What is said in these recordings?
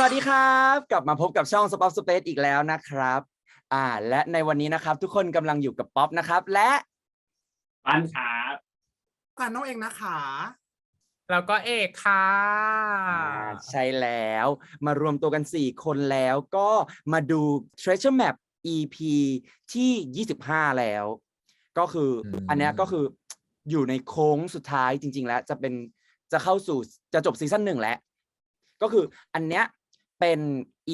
สวัสดีครับ กลับมาพบกับช่อง Spot Space อีกแล้วนะครับ อ่า และในวันนี้นะครับ ทุกคนกำลังอยู่กับป๊อปนะครับ และปันครับกันน้องเองนะคะ แล้วก็เอกค่ะ อ่าใช่แล้ว มารวมตัวกัน 4 คนแล้วก็มาดู Treasure Map EP ที่ 25 แล้ว ก็คืออม อันเนี้ยก็คืออยู่ในโค้งสุดท้ายจริง ๆ แล้วจะเป็นจะเข้าสู่จะจบซีซั่นหนึ่งแล้ว ก็คืออันเนี้ย เป็น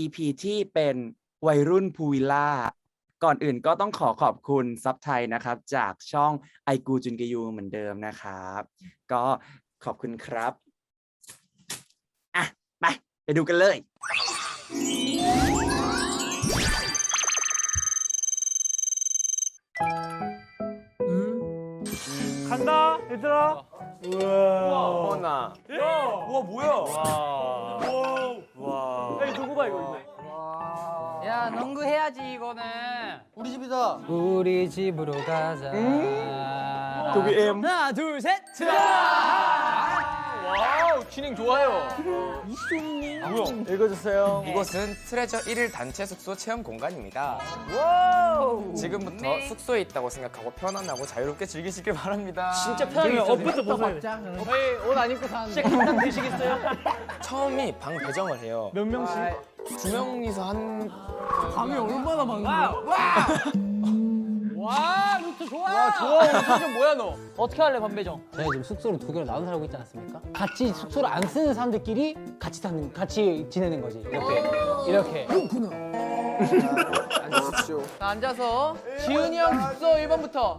EP ที่เป็นวัยรุ่นพูวิลล่า ก่อนอื่นก็ต้องขอขอบคุณซับไทยนะครับ จากช่องไอกูจุนกยูเหมือนเดิมนะครับ ก็ขอบคุณครับ อ่ะ ไป ไปดูกันเลย 간다 얘들아 우와 어나 우와 뭐야 와 누구 봐 이거? 이거 야 농구 해야지 이거는. 우리 집이다. 우리 집으로 가자. 도비엠. 하나 둘셋 와 우 진행 좋아요. 뭐야? 읽어주세요. 이곳은 트레저 1일 단체 숙소 체험 공간입니다. 지금부터 숙소에 있다고 생각하고 편안하고 자유롭게 즐기시길 바랍니다. 진짜 편하게 옷부터 벗어야 돼 저희 옷 안 입고 사는데. 긴장 되시겠어요? 처음이 방 배정을 해요. 몇 명씩? 두 명이서 한 방이 얼마나 많은데? 와 좋아. 와 좋아. 표정 뭐야 너? 어떻게 할래 반배정? 저희 지금 숙소를 두 개로 나눠 살고 있지 않습니까? 같이 숙소를 안 쓰는 사람들끼리 같이 사는 같이 지내는 거지 이렇게. 이렇게. 앉으십시오. 자, 앉아서 지훈이 형 숙소 1번부터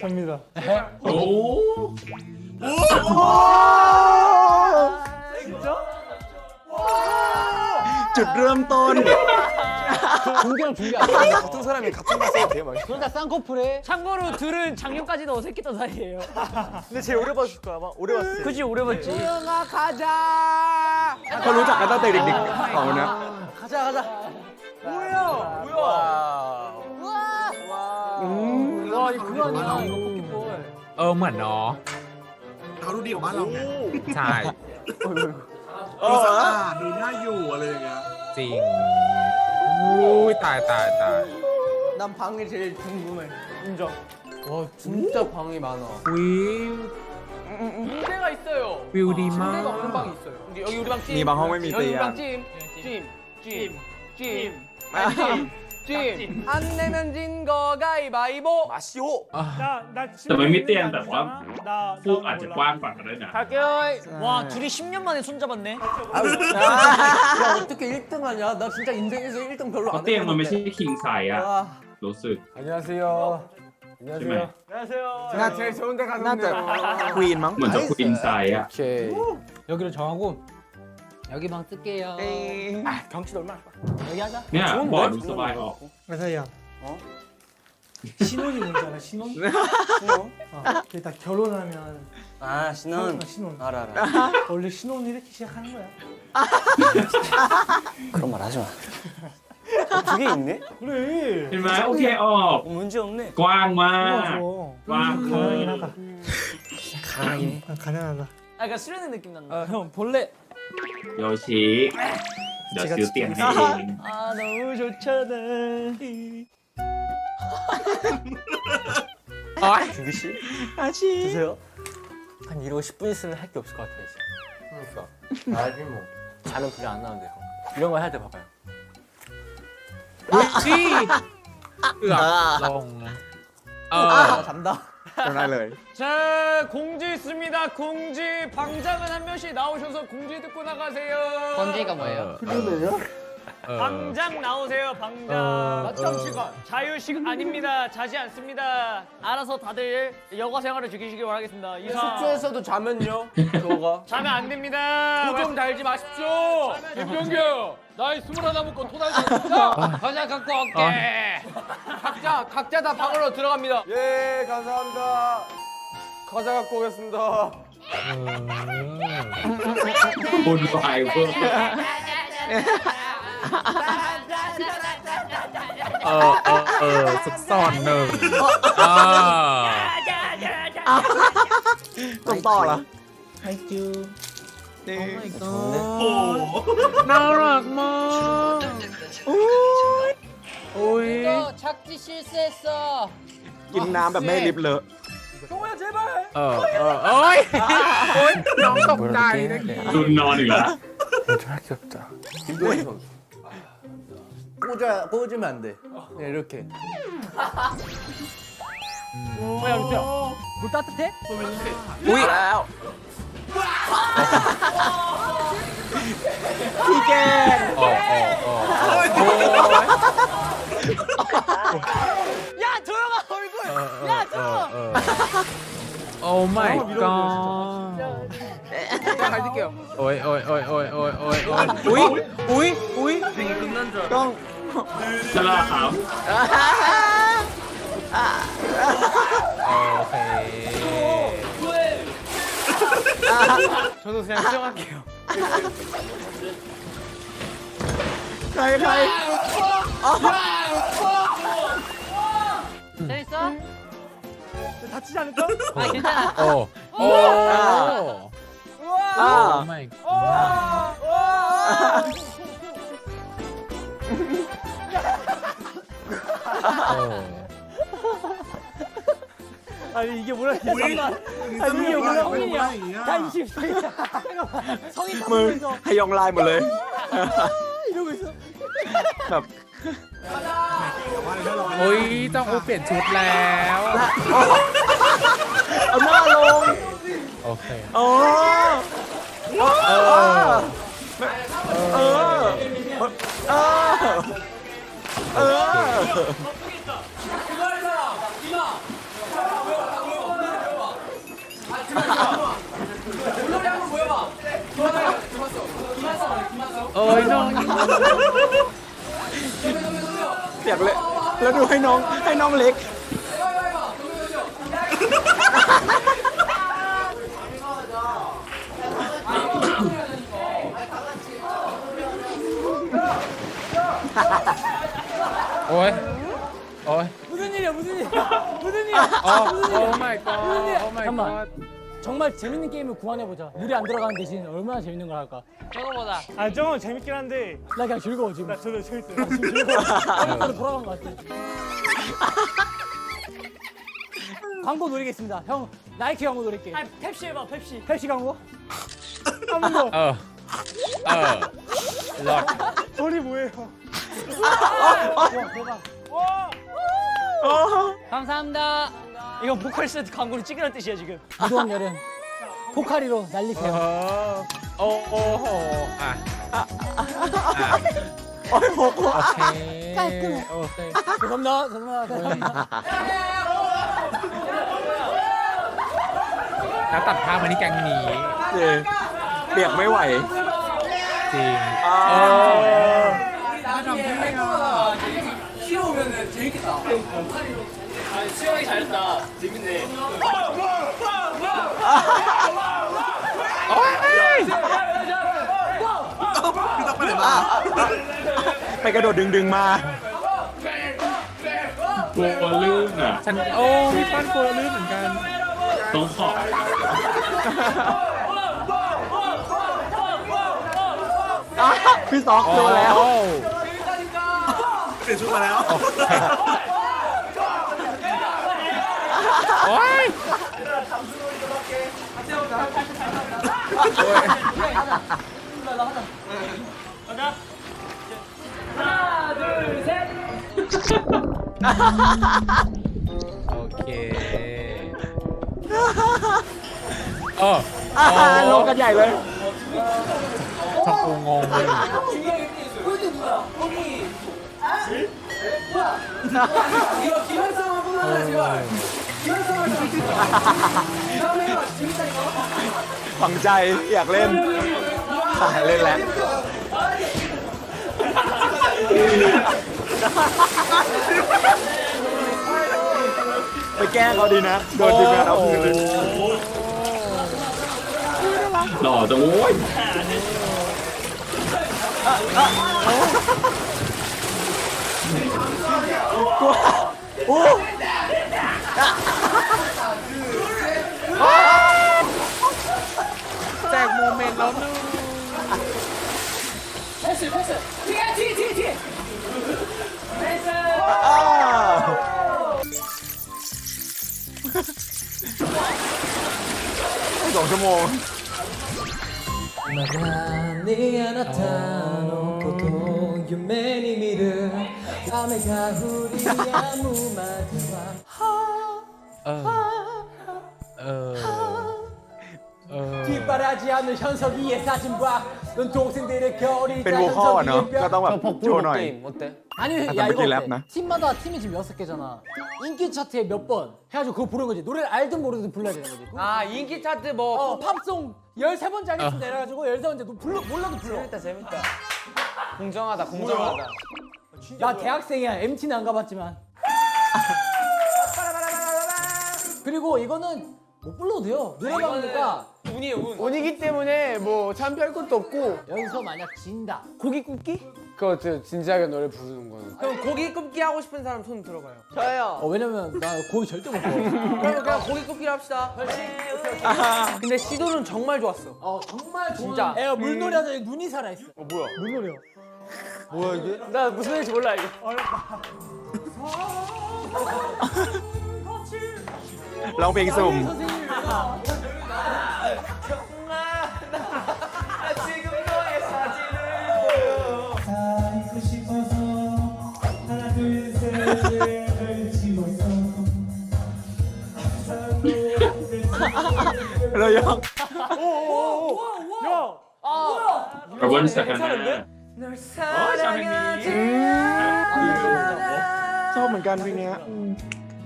갑니다 โอ้ จุดเริ่มต้น 준비랑 준비 안 돼. 같은 사람이 같은 거 써도 돼요, 막. 둘다 쌍꺼풀에 참고로 둘은 작년까지도 어색했던 사이예요 근데 제일 오래 봤을 거야 아마 오래 봤을 그지 오래 봤지 수영아 가자 เขารู้จักกันตั้งแต่เด็กๆสองคนเนี้ย 가자 가자 뭐야 뭐야 와 이거 그거 아니야 이거 포켓볼 เออเหมือนเนาะ เขาดูดีกว่าบ้านเราไง ใช่ ดูสะอาดดูน่าอยู่อะไรอย่างเงี้ย จริงอุ้ยตายตายตาย 난 방이 제일 궁금해 인정 와 진짜 방이 많아 อุ้ย 침대가 있어요 วิวดีมาก 침대가 없는 방이 있어요 우리 여기 우리 방 찜. มีบางห้องไม่มี 여기 เตียง 방 찜, 찜, 찜, 찜, 찜, 찜. 안 내면 진 거 가위바위보. 마시오! 나나 แต่มันไม่เตียงแต่ว่าฟูกอาจจะกว้างกว่าก็ได้นะ 갈게요. 와 둘이 10년 만에 손잡았네 야 어떻게 1등 하냐? 나 진짜 인생에서 1등 별로 เพราะ 안 เตียงมันไม่ใช่ 해봤는데. คิงไซส์อะ 와 รู้สึก 안녕하세요. ใช่ไหม 안녕하세요 나 제일 좋은 데 น่าจะ 갔는데. ควีนมั้ง เหมือนจะควีนไซส์อะ 오케이. 여기로 정하고 여기 방 쓸게요. 에이. 아, 경치도 얼마나 좋아. 여기 하자. 야, 좋은데? bar 좋은데? buy 그래서야 어? 신혼이 문제잖아 신혼. 신혼? 어, 그게 다 결혼하면 아, 신혼. 신혼. 알아, 알아. 원래 신혼 이렇게 시작하는 거야. 그런 말 하지 마. 어, 그게 있네? 그래. Thì mà ok 어, 문제 없네. quang 가난하다. 가난하긴 가난하다. 아, 그러니까 약간 수련의 느낌 난다. 어, 형, 본래 여식 나 지우 띠 아 너무 좋잖아. 아, 아. 준기 씨 아직. 드세요. 한 이러고 10분 있으면 할 게 없을 것 같아 이제. 그러니까 나지 뭐. 자면 그게 안 나온대 형. 이런 거 해야 돼 봐봐요. 옳지. 으악. 아, 어. 아, 아, 아. 간다. จำได้เลย 자 공지 있습니다. 공지 방장은 한 명씩 나오셔서 공지 듣고 나가세요. 번지가 뭐예요? 방장 나오세요 방장 낮잠 시간 자유식 아닙니다 자지 않습니다 알아서 다들 여가 생활을 즐기시길 바라겠습니다 이상 숙소에서도 자면요. 저가. 자면 안 됩니다 좀 달지 마십시오. 김병규 나이 스물하나 먹고 토달지 있습니다 과자 갖고 올게 각자 각자 다 방으로 들어갑니다. 예, 감사합니다. 과자 갖고 오겠습니다. คุณวายเวอร์ เออเออเออสุกซ่อนหนึ่งอ่า ต้องต่อเหรอ น่ารักมาก 너 착지 실수했어. กินน้ำแบบไม่ให้ลิบเลอะ เออเออเอ้ยโอ้ยน้องตกใจนะ ดุนนอนอีกแล้ว 김도희 선수. 꽂아 꽂으면 안 돼. 네, 이렇게. 뭐야, 루트야? 물 따뜻해? อุ้ยแล้ว พี่แกน เออเออเออโอ้ย 야 조용아 얼굴 야 저. 오 마이 갓. 자, 갈게요. โอ้ยโอ้ยโอ้ยโอ้ยโอ้ยโอ้ยโอ้ย อุ้ยอุ้ยอุ้ยต้อง ฉลาดครับ โอเค 저도 그냥 수정할게요. 가위 가위. 저 있어? 아. 네. 다치지 않을까? 어. 아 괜찮아. 어. 어. 아. 어, 아. 마이 아니 이게 뭐라 อุ้ยสนุกมากเป็นอะไรอย่างเงี้ย 성이 มือ 바뀌면서 ให้ยองไลน์หมดเลย 이러고 있어 แบบ โอ้ยต้องอูเปลี่ยนชุดแล้ว เอาหน้าลง โอเค อ๋อเ ย แล้วดูให้น้องให้น้องเล็ก โอ้ยโอ้ย 무슨 일이야 무슨 일이야 무슨 일이야 โอ้โอ้ my god 정말 재밌는 게임을 구안해보자. 물이 안 들어가는 대신 얼마나 재밌는 걸 할까. 저거보다 아 저건 재밌긴 한데 나 그냥 즐거워 지금. 나 저도 재밌어요. 지금 즐거워. 나도 돌아간 것 같아. 광고 노리겠습니다. 형 나이키 광고 노릴게. 아 펩시 해봐 펩시 헬시 광고. 한 번 더. 어. 어. 락. 소리 뭐예요? 와 대박. 어. 어. 감사합니다 이건 보컬 세트 광고로 찍으라는 뜻이야 지금 무더운 여름 포카리로 เอ 날리세요. อโอ้โอ้โหอ่ะอ่ะ โอ้ยหกหัว โอเคโอเค 죄송합니다. 죄송합니다. 죄송합니다. แล้วตัดภาพมาที่แกงนี้ เย่เปียกไม่ไหว จริง อ่า เออ 수영이 잘했다 재밌네 ไปกระโดดดึงดึงๆมา กลัวลื่นอะ ฉันโอ้มีปั้นกลัวลื่นเหมือนกันต้องขออะพี่ซอกโดนแล้วโอ้เปลี่ยนชุดมาแล้ว โอ้ย โอ้ย โอเคเออ อ่าลงกันใหญ่เลย ชอบกูงงเลย 이거 기말싸움 한번 하자 제발. 기말싸움 하자. 다음에 해봐. 재밌다니까. ฝังใจอยากเล่นอะเล่นแล้วไปแกล้งเขาดีนะ โดนทีมงานเอาคืนเลยหล่อจังโว้ยแ 어. 어. 어. 뒷바라지 않는 현석 이의 사진 봐. 넌 동생들의 결이 짜는 저기의 뼈. 폭풍 게임 어때? 아니 야 이거 팀마다 팀이 지금 여섯 개잖아. 인기 차트에 몇 번 해가지고 그거 보는 거지. 노래를 알든 모르든 불러야 되는 거지. 아 인기 차트 뭐 어, 팝송 열세 번째 하겠습니다. 이래가지고 13번째. 불러, 몰라도 불러. 재밌다 재밌다. 공정하다 공정하다. 나 대학생이야 MT는 안 가봤지만 그리고 이거는 못 불러도 돼요 노래방이니까 운이에요 운. 운이기 때문에 뭐 참여할 것도 없고. 여기서 만약 진다 고기 굽기? 그거 저 진지하게 노래 부르는 거는. 그럼 고기 굽기 하고 싶은 사람 손 들어봐요. 어, 왜냐면 나 고기 절대 못 먹어 그럼 그냥 고기 굽기를 합시다. 근데 시도는 정말 좋았어. 어 정말 좋은 진짜. 애가 물놀이 하자 눈이 살아있어 어, 뭐야? 물놀이요 뭐야 이게? 나 무슨 노래인지 몰라 이거. 랑뱅이 쌤. 있고 싶어서 하나 둘셋넷을 집었어 헬로 형. 야, 아, 아, 뭔지 괜찮은데? สักการะโอ้ยชอบเพลงนี้ ชอบเหมือนกันเพลงเนี้ยอืม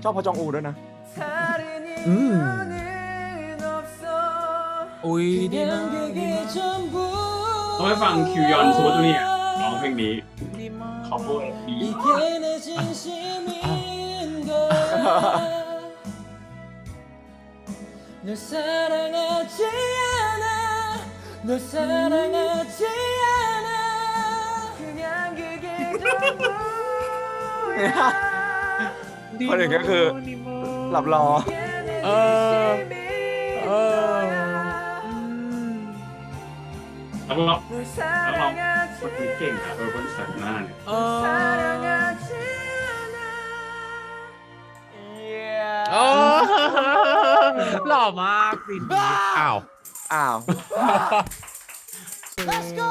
ชอบพอจองอูด้วยนะ อุ้ยดีมาก 그게 전부 ต้องไปฟังคิวยอนซูตูเนี่ยร้องเพลงนี้ขอบคุณดี 이게 내 진심인가 널 사랑하지 않아 널 사랑하지 않아 그냥 그게 คนอื่นก็คือหลับรอ เออ เออแล้วก็แล้วองคนอื่เก่งอะเออคนสัตว์หน้าเนี่ยเออหล่อมากสิอ้าว อ้าว Let's go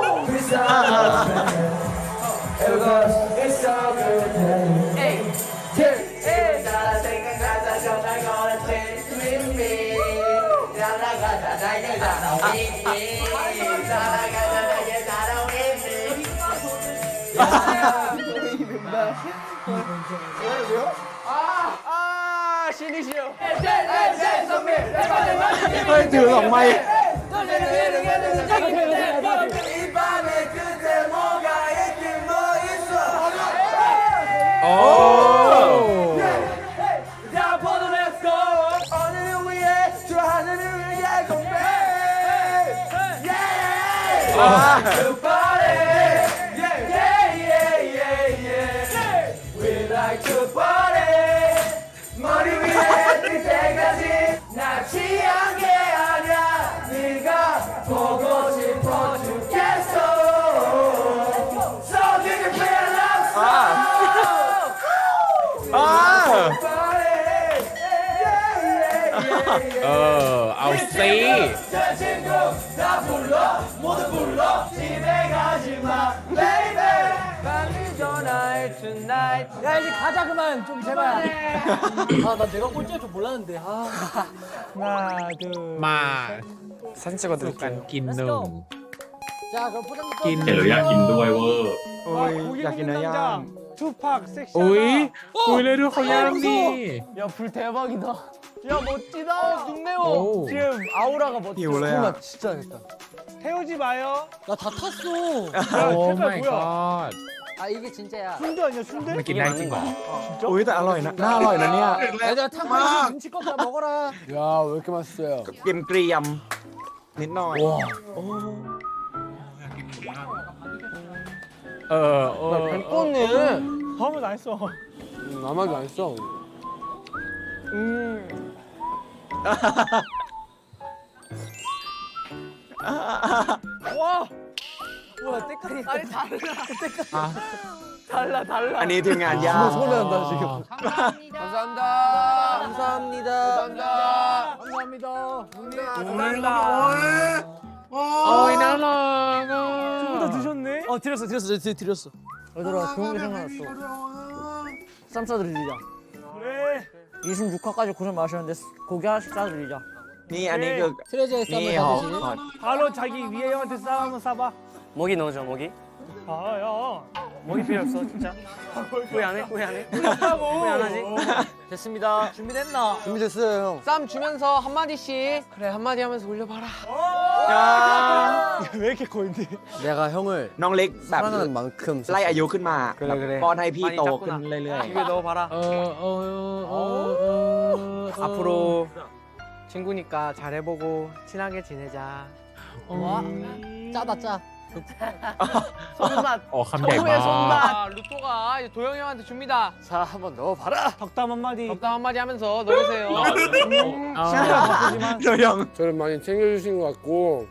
가자 이제 날아오겠네 날아가자 이제 날아오겠네 야 보이는다 왜요? 아! 아! 신이시여 화이팅 엄마이 이 밤에 그대 뭐가 있긴 뭐 있어 오 아. 어, 아우 세이. 제 가자 그만 좀 제발. 아 나 내가 꼴찌할 줄 몰랐는데. 아. 하나 둘 มา 사진 찍어드릴게요. กินหนึ่ง 자 그럼 포장. กิน เห็นแล้วอยากกินด้วยเวอร์ โอ้ยอยากกินเนื้อย่าง 투팍 섹시하다 อุ้ยอุ้ยเลยดูเขาย่างดิ 야불 대박이다. 야 멋지다 눈매워. 오. 지금 아우라가 멋져 หิวเลยอ่ะ 진짜 알겠다. 태우지 마요 나 다 탔어. โอ้ 색깔 my 뭐야? god 아 이게 진짜야. 순대 아니야 순대? มันกินได้จริงเหรอ อุ้ยแต่อร่อยนะ น่าอร่อยนะเนี่ย 얘들아 탕수육 눈치껏 다 먹어라. 야 왜 이렇게 맛있어요? เกรียมเกรียมนิดหน่อย เออเออ 뻔네. 하면 안 써. 나만도 안 써. 와 뭐야 때깔이. 아니 다르다. 달라 달라 อันนี้ทีมงานย่าง 소리난다 지금. 감사합니다. 감사합니다. 감사합니다. 감사합니다. โอ้ยน่ารักอ่ะ 다 드셨네? 어 드렸어 드렸어 드, 드렸어. 얘들아 좋은 게 생각났어. 쌈 싸드리자. 그래 26화까지 고생 많으셨는데 고기 하나씩 싸드리자. นี่อันนี้คือ 트레저의 นี่ 쌈을 หอ 싸드시. ขอ 바로 자기 위에 형한테 쌈 한번 싸봐 모기 넣어줘, 모기. 아야 모기 필요 없어, 진짜. 후회 안 해? 후회 안 해? 싸고 후회 안 하지? 됐습니다. 준비됐나? 준비됐어요 형. 쌈 주면서 한 마디씩. 그래 한 마디 하면서 올려봐라. 왜 이렇게 거인데 내가 형을 น้องเล็กแบบ 사랑하는 만큼 ไล่อายุขึ้นมา 그래, แบบ 그래. ป้อนให้พี่ 많이 โต 짰구나. ขึ้นเรื่อย 입에 넣어봐라. เออเออเออเออ 앞으로 친구니까 잘해보고 친하게 지내자. 와 짜다 짜. 그 아, 손맛. 어, 감자 이봐. 손맛. 아, 아 루토가 도영이 형한테 줍니다. 자, 한번 넣어봐라. 덕담 한마디. 덕담 한마디 하면서 넣으세요. 아, 시간이 바쁘지만 저형 저를 많이 챙겨주신 것 같고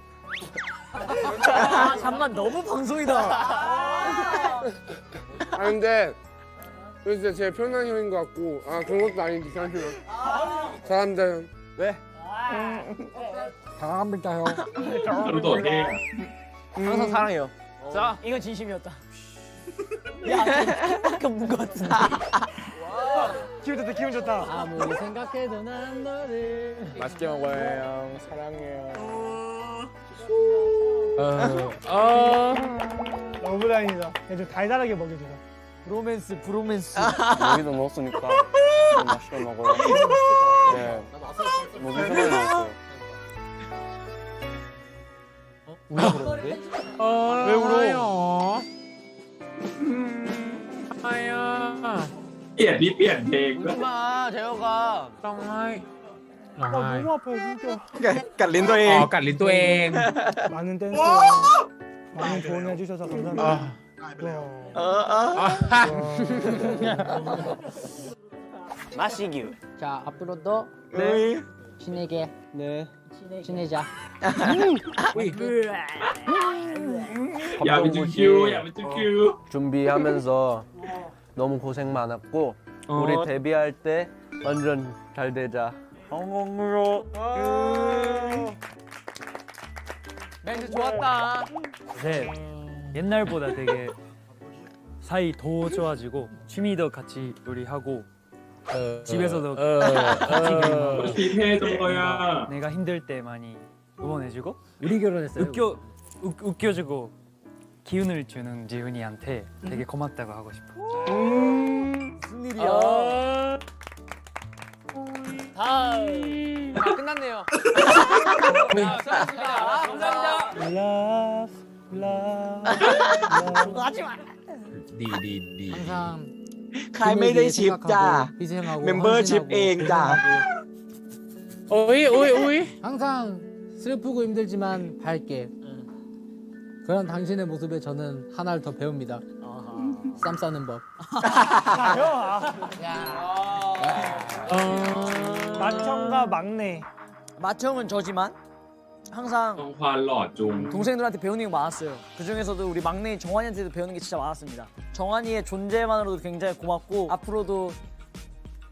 아, 잠만 너무 방송이다. 아 근데 저 진짜 제 편한 형인 것 같고 아 그런 것도 아닌데 잠시만 잘합니다 형 왜? 당황합니다 형 루토 어때? 항상 음. 사랑해요. 자, 어. 이건 진심이었다. 야, 밖에 없는 것 같은데. 기분 좋다, 기분 좋다. 아무리 생각해도 난 너를. 맛있게 먹어요. 사랑해요. 아, 어. 어. 어. 너무 다행이다. 그냥 좀 달달하게 먹여주자. 브로맨스, 브로맨스. 아. 여기도 넣었으니까 맛있게 먹어요. 네. 무슨 생각이 울려 그러는데? 어, 왜 울어? 아야. 예, 리피야, 내가. 울지마 재혁아 정말. 아, 나 너무 아파 진짜. 그러니까, 그러니까 깔린 더잉. 어, 그러니까 깔린 또행. 음. 많은 댄스 어! 많은 조언해 주셔서 감사합니다. 아. 어, 어. 마시기 자 앞으로도 네. 신에게 네 지내자. 음. 아, 아, 음. 야미주 음. 큐, 야미주 어. 큐. 준비하면서 너무 고생 많았고 어. 우리 데뷔할 때 완전 잘 되자. 성공으로. 아. 멘트 좋았다. 네. 옛날보다 되게 사이 더 좋아지고 취미도 같이 요리하고 어, 집에서도 어, 같이 어. 기대해준 거야. 내가 힘들 때 많이 응원해주고 우리 결혼했어요. 웃겨 웃, 웃겨주고 기운을 주는 지훈이한테 되게 고맙다고 하고 싶어. 무슨 음. 일이야? 아. 다 끝났네요. 자, 수고하셨습니다. 감사합니다. 하지 마. 니, 니, 니. 항상 ใครไม่ได้ชิปจ้า 희생하고 เมมเบอร์ชิปเองจ้า โอ้ยโอ้ยโอ้ย 항상 슬프고 힘들지만 밝게 그런 당신의 모습에 저는 하나를 더 배웁니다. 쌈 싸는 법. 마청과 막내 마청은 저지만 항상 동생들한테 배우는 게 많았어요. 그 중에서도 우리 막내인 정환이한테도 배우는 게 진짜 많았습니다. 정환이의 존재만으로도 굉장히 고맙고 앞으로도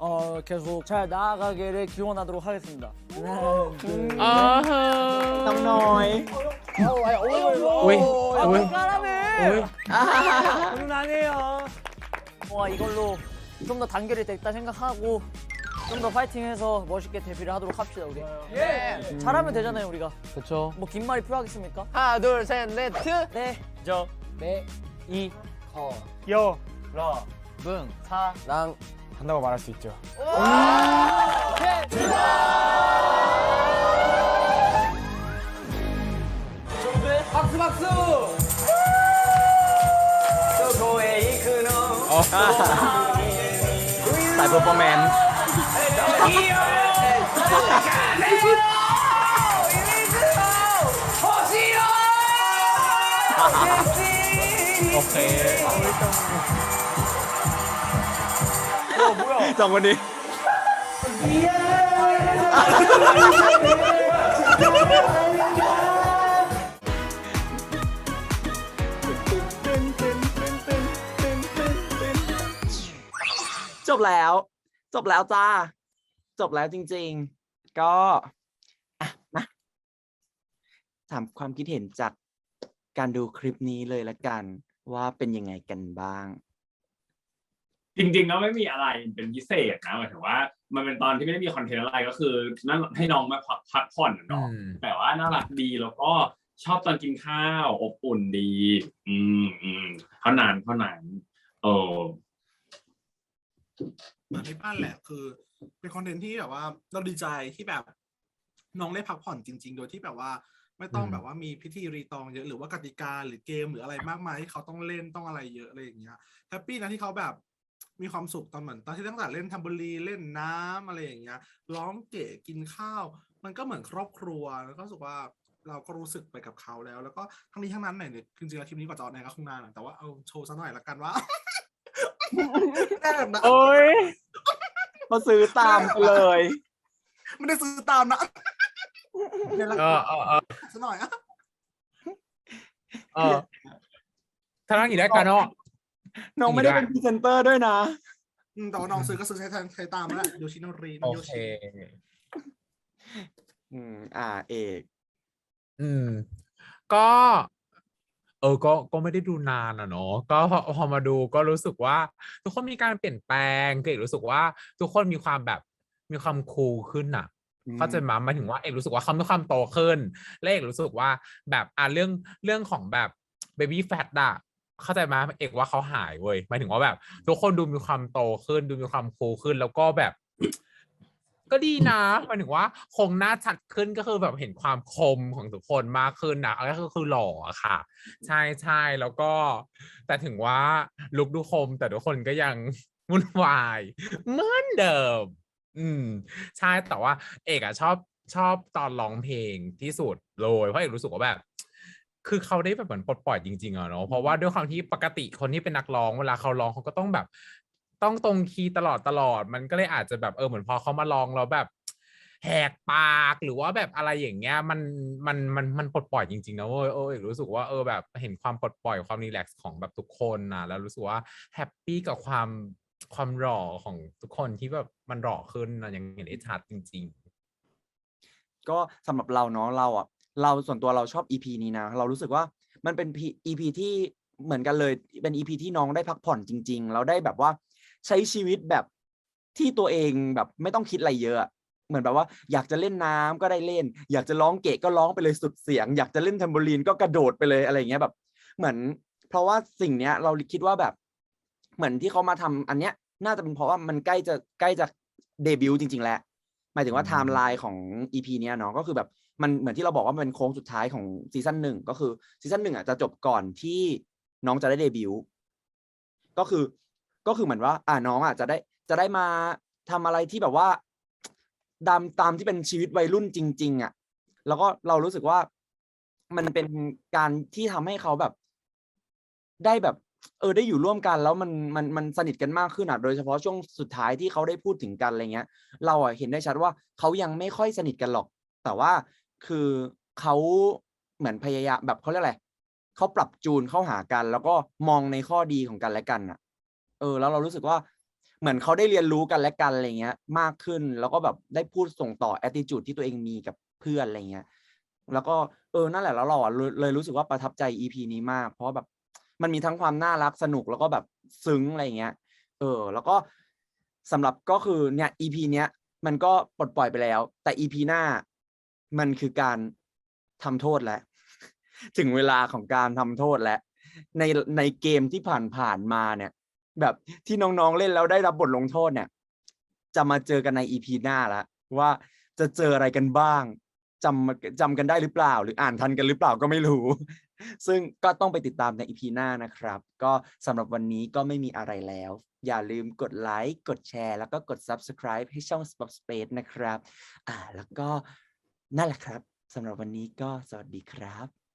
어, 계속 잘 나아가기를 기원하도록 하겠습니다. 음. 아하. 깜놀. 오이. 오이. 까라네. 오늘 안 해요. 와 이걸로 좀 더 단결이 됐다 생각하고 좀 더 파이팅해서 멋있게 데뷔를 하도록 합시다 우리. 예. 네. 잘하면 되잖아요 우리가. 그렇죠. 뭐 긴 말이 필요하겠습니까? 하나 둘셋넷 트. 네. 저. 네. 이. 거. 여. 러. 뭉. 사. 랑. 한다고 말할 수 있죠. 네, 박수 박수. 아. 아. 아. 아. 아. 아. 아. 아. 아. 아. 아. โอเคสองคนนี้จบแล้ว จบแล้วจ้า จบแล้วจริง ๆ ก็อะมาถามความคิดเห็นจากการดูคลิปนี้เลยละกัน ว่าเป็นยังไงกันบ้าง จริงๆก็ไม่มีอะไรเป็นพิเศษนะหมายถึงว่า มันเป็นตอนที่ไม่ได้มีคอนเทนต์อะไรก็คือนั่นให้น้องมาพักพักผ่อนอะเนาะอืมแต่ว่าน่ารักดีแล้วก็ชอบตอนกินข้าวอบอุ่นดี อืมอืมเท่านั้นเท่านั้นเออเหมือนที่บ้านแหละคือ เป็นคอนเทนต์ที่แบบว่าเราดีใจที่แบบน้องได้พักผ่อนจริง ๆ โดยที่แบบว่าไม่ต้องอืมแบบว่ามีพิธีรีตองเยอะหรือว่ากติกาหรือเกมหรืออะไรมากมายที่เขาต้องเล่นต้องอะไรเยอะอะไรอย่างเงี้ยแฮปปี้นะที่เขาแบบมีความสุขตอนเหมือนตอนที่ตั้งแต่เล่นทัมโบลีนเล่นน้ำอะไรอย่างเงี้ยร้องเก๋กินข้าว มันก็เหมือนครอบครัวแล้วก็รู้สึกว่าเราก็รู้สึกไปกับเขาแล้ว แล้วก็ทั้งนี้ทั้งนั้นเนี่ยจริงๆแล้วคลิปนี้กว่าจะออนแอร์ก็คงนานอะแต่ว่าเอาโชว์ซะหน่อยละกันว่าแน่นะโอ้ย มาซื้อตามไปเลย ไม่ได้ซื้อตามนะในราเอคาอเออเออซะหน่อยอะเออถ้านั่งอยู่ด้วยกันเนาะ น้องไม่ได้เป็นพรีเซนเตอร์ด้วยนะ อืมแต่ว่าน้องซื้อก็ซื้อใช้แทนใช้ตามแล้วแหละโยชิโนรีนโอโยเค ชิอืม อ่าเอก อืม ก็ เออก็ก็ไม่ได้ดูนานอะเนาะก็พอพอมาดูก็รู้สึกว่า ทุกคนมีการเปลี่ยนแปลงก็เอกรู้สึกว่า ทุกคนมีความแบบมีความคูลขึ้นอะอืมเข้าใจไหมหมายถึงว่าเอกรู้สึกว่าเขามีความโตขึ้น และเอกรู้สึกว่าแบบอะเรื่องเรื่องของแบบ baby fat อะเข้าใจไหมเอกว่าเขาหายเว้ยหมายถึงว่าแบบ ทุกคนดูมีความโตขึ้น ดูมีความคูลขึ้น แล้วก็แบบ ก็ดีนะหมายถึงว่าคงหน้าชัดขึ้นก็คือแบบเห็นความคมของทุกคนมากขึ้นนะก็คือคือหล่อค่ะ ใช่ใช่แล้วก็ แต่ถึงว่าลุกดูคมแต่ทุกคนก็ยังวุ่นวายเหมือนเดิม อืม ใช่แต่ว่า เอกอะชอบชอบตอนร้องเพลงที่สุดเลยเพราะเอกรู้สึกว่าแบบ คือเขาได้แบบเหมือนปลดปล่อยจริงๆอะเนาะเพราะว่าด้วยความที่ปกติคนที่เป็นนักร้องเวลาเขาร้องเขาก็ต้องแบบ ต้องตรงคีย์ตลอดตลอด มันก็เลยอาจจะแบบเออเหมือนพอเขามาลองแล้วแบบ แหกปากหรือว่าแบบอะไรอย่างเงี้ยมันมันมันมันปลดปล่อยจริงๆนะเว้ยเออรู้สึกว่าเออแบบเห็นความปลดปล่อยความรีแลกซ์ของแบบทุกคนนะแล้วรู้สึกว่าแฮปปี้กับความความหล่อของทุกคนที่แบบมันหล่อขึ้นนะอย่างเห็นได้ชัดจริง ๆ ก็สำหรับเราเนาะเราอะเราส่วนตัวเราชอบ EP นี้นะ เรารู้สึกว่ามันเป็น P- EP ที่เหมือนกันเลยเป็น EP ที่น้องได้พักผ่อนจริงๆแล้วได้แบบว่า ใช้ชีวิตแบบที่ตัวเองแบบไม่ต้องคิดอะไรเยอะอะเหมือนแบบว่า อยากจะเล่นน้ำก็ได้เล่น อยากจะร้องเกะก็ร้องไปเลยสุดเสียง อยากจะเล่นแทมโบลีนก็กระโดดไปเลยอะไรอย่างเงี้ยแบบ เหมือน เพราะว่าสิ่งเนี้ยเราคิดว่าแบบ เหมือนที่เขามาทำอันเนี้ย น่าจะเป็นเพราะว่ามันใกล้จะใกล้จะเดบิวต์จริง ๆ แล้วหมายถึงว่าไทม์ไลน์ของ EP เนี้ยเนาะก็คือแบบมันเหมือนที่เราบอกว่ามันเป็นโค้งสุดท้ายของซีซั่นหนึ่งก็คือซีซั่นหนึ่งอะจะจบก่อนที่น้องจะได้เดบิวต์ก็คือ ก็คือเหมือนว่า อ่าน้องอะจะได้จะได้มาทำอะไรที่แบบว่าตามตามที่เป็นชีวิตวัยรุ่นจริง ๆ อะ แล้วก็เรารู้สึกว่ามันเป็นการที่ทำให้เขาแบบ ได้แบบ เออได้อยู่ร่วมกัน แล้วมันมันมันสนิทกันมากขึ้นอะ โดยเฉพาะช่วงสุดท้ายที่เขาได้พูดถึงกันอะไรเงี้ย เราอะเห็นได้ชัดว่าเขายังไม่ค่อยสนิทกันหรอก แต่ว่าคือเขาเหมือนพยายามแบบเขาเรียกอะไรเขาปรับจูนเข้าหากัน แล้วก็มองในข้อดีของกันและกันอะ เออแล้วเรารู้สึกว่าเหมือนเขาได้เรียนรู้กันและกันอะไรเงี้ย มากขึ้นแล้วก็แบบได้พูดส่งต่อ attitude ที่ตัวเองมีกับเพื่อนอะไรเงี้ย แล้วก็เออนั่นแหละแล้วเราอะเลยรู้สึกว่าประทับใจ EP นี้มาก เพราะแบบมันมีทั้งความน่ารักสนุกแล้วก็แบบซึ้งอะไรเงี้ย เออ แล้วก็สำหรับก็คือเนี่ย EP เนี้ยมันก็ปลดปล่อยไปแล้ว แต่ EP หน้ามันคือการทำโทษแล้วถึงเวลาของการทำโทษแล้วในในเกมที่ผ่านผ่านมาเนี่ย แบบที่น้องๆเล่นแล้วได้รับบทลงโทษเนี่ย จะมาเจอกันใน EP หน้าล้วว่าจะเจออะไรกันบ้างจำจำกันได้หรือเปล่า หรืออ่านทันกันหรือเปล่าก็ไม่รู้ ซึ่งก็ต้องไปติดตามใน EP หน้านะครับ ก็สำหรับวันนี้ก็ไม่มีอะไรแล้ว อย่าลืมกดไลค์กดแชร์ แล้วก็กด Subscribe ให้ช่อง Spot Space นะครับ อ่า แล้วก็นั่นแหละครับสำหรับวันนี้ก็สวัสดีครับ